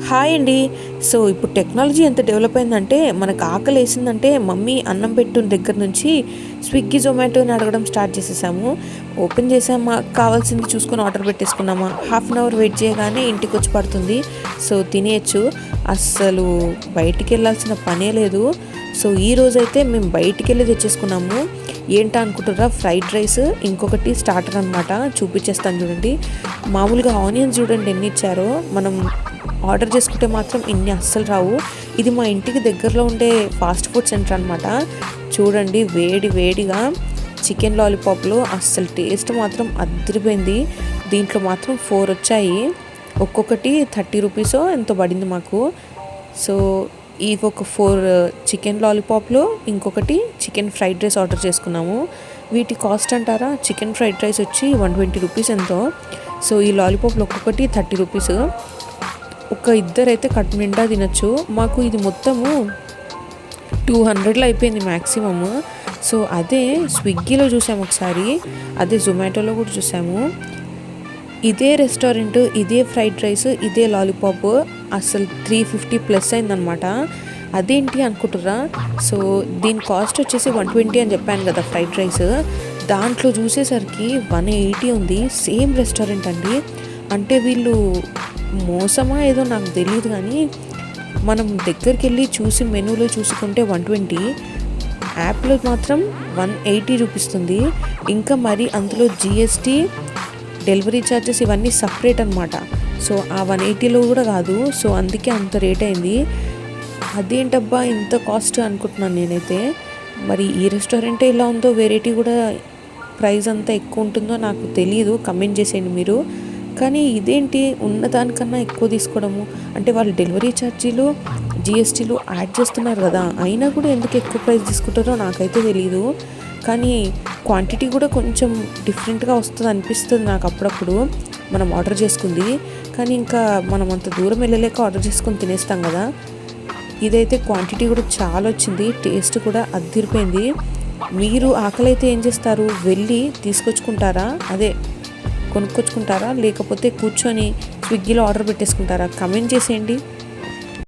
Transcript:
Hi అండి. So ఇప్పుడు technology ఎంత డెవలప్ అయిందంటే మనకు ఆకలి వేసిందంటే మమ్మీ అన్నం పెట్టిన దగ్గర నుంచి స్విగ్గీ జొమాటోని అడగడం స్టార్ట్ చేసేసాము. ఓపెన్ చేసామా? కావాల్సింది చూసుకొని ఆర్డర్ పెట్టేసుకున్నామా? హాఫ్ అన్ అవర్ వెయిట్ చేయగానే ఇంటికి వచ్చి పడుతుంది. సో తినేయచ్చు. అస్సలు బయటికి వెళ్ళాల్సిన పనే లేదు. సో ఈ రోజైతే మేము బయటికి వెళ్ళి తెచ్చేసుకున్నాము. ఏంటా అనుకుంటారా ఫ్రైడ్ రైస్ ఇంకొకటి స్టార్టర్ అనమాట చూపించేస్తాను చూడండి. మామూలుగా ఆనియన్స్ చూడండి ఎన్ని ఇచ్చారో. మనం ఆర్డర్ చేసుకుంటే మాత్రం ఇన్ని అస్సలు రావు. ఇది మా ఇంటికి దగ్గరలో ఉండే ఫాస్ట్ ఫుడ్ సెంటర్ అనమాట చూడండి వేడి వేడిగా చికెన్ లాలీపాప్లో అస్సలు టేస్ట్ మాత్రం అదిరిపోయింది. దీంట్లో మాత్రం ఫోర్ వచ్చాయి. ఒక్కొక్కటి థర్టీ రూపీసో ఎంతో పడింది మాకు. సో ఈ ఒక ఫోర్ చికెన్ లాలీపాప్లు ఇంకొకటి చికెన్ ఫ్రైడ్ రైస్ ఆర్డర్ చేసుకున్నాము. వీటి కాస్ట్ అంటారా? చికెన్ ఫ్రైడ్ రైస్ వచ్చి వన్ ట్వంటీ రూపీస్ ఎంతో. సో ఈ లాలీపాప్లు ఒక్కొక్కటి థర్టీ రూపీస్. ఒక ఇద్దరైతే కట్ నిండా తినచ్చు. మాకు ఇది మొత్తము టూ హండ్రెడ్లో అయిపోయింది మ్యాక్సిమమ్ సో అదే స్విగ్గీలో చూసాము ఒకసారి అదే జొమాటోలో కూడా చూసాము. ఇదే రెస్టారెంట్ ఇదే ఫ్రైడ్ రైస్ ఇదే లాలీపాప్ అసలు త్రీ ఫిఫ్టీ ప్లస్ అయిందనమాట. అదేంటి అనుకుంటురా సో దీని కాస్ట్ వచ్చేసి వన్ ట్వంటీ అని చెప్పాను కదా ఫ్రైడ్ రైస్. దాంట్లో చూసేసరికి వన్ ఎయిటీ ఉంది. సేమ్ రెస్టారెంట్ అండి. అంటే వీళ్ళు మోసమా ఏదో నాకు తెలియదు కానీ మనం దగ్గరికి వెళ్ళి చూసి మెనూలో చూసుకుంటే వన్ ట్వంటీ యాప్లో మాత్రం వన్ ఎయిటీ చూపిస్తుంది. ఇంకా మరి అందులో జిఎస్టీ డెలివరీ ఛార్జెస్ ఇవన్నీ సపరేట్ అనమాట సో ఆ వన్ ఎయిటీలో కూడా కాదు. సో అందుకే అంత రేట్ అయింది. అదేంటబ్బా ఇంత కాస్ట్ అనుకుంటున్నాను నేనైతే. మరి ఈ రెస్టారెంటే ఇలా ఉందో వెరైటీ కూడా ప్రైస్ అంతా ఎక్కువ ఉంటుందో నాకు తెలియదు కమెంట్ చేసేయండి మీరు. కానీ ఇదేంటి? ఉన్నదానికన్నా ఎక్కువ తీసుకోవడము. అంటే వాళ్ళు డెలివరీ ఛార్జీలు జిఎస్టీలు యాడ్ చేస్తున్నారు కదా అయినా కూడా ఎందుకు ఎక్కువ ప్రైస్ తీసుకుంటారో నాకైతే తెలియదు కానీ క్వాంటిటీ కూడా కొంచెం డిఫరెంట్గా వస్తుంది అనిపిస్తుంది నాకు అప్పుడప్పుడు. మనం ఆర్డర్ చేసుకుంది. కానీ ఇంకా మనం అంత దూరం వెళ్ళలేక ఆర్డర్ చేసుకొని తినేస్తాం కదా. ఇదైతే క్వాంటిటీ కూడా చాలా వచ్చింది. టేస్ట్ కూడా అద్దిరిపోయింది. మీరు ఆకలి అయితే ఏం చేస్తారు? వెళ్ళి తీసుకొచ్చుకుంటారా? అదే కొనుక్కొచ్చుకుంటారా? లేకపోతే కూర్చొని స్విగ్గీలో ఆర్డర్ పెట్టేసుకుంటారా? కమెంట్ చేసేయండి.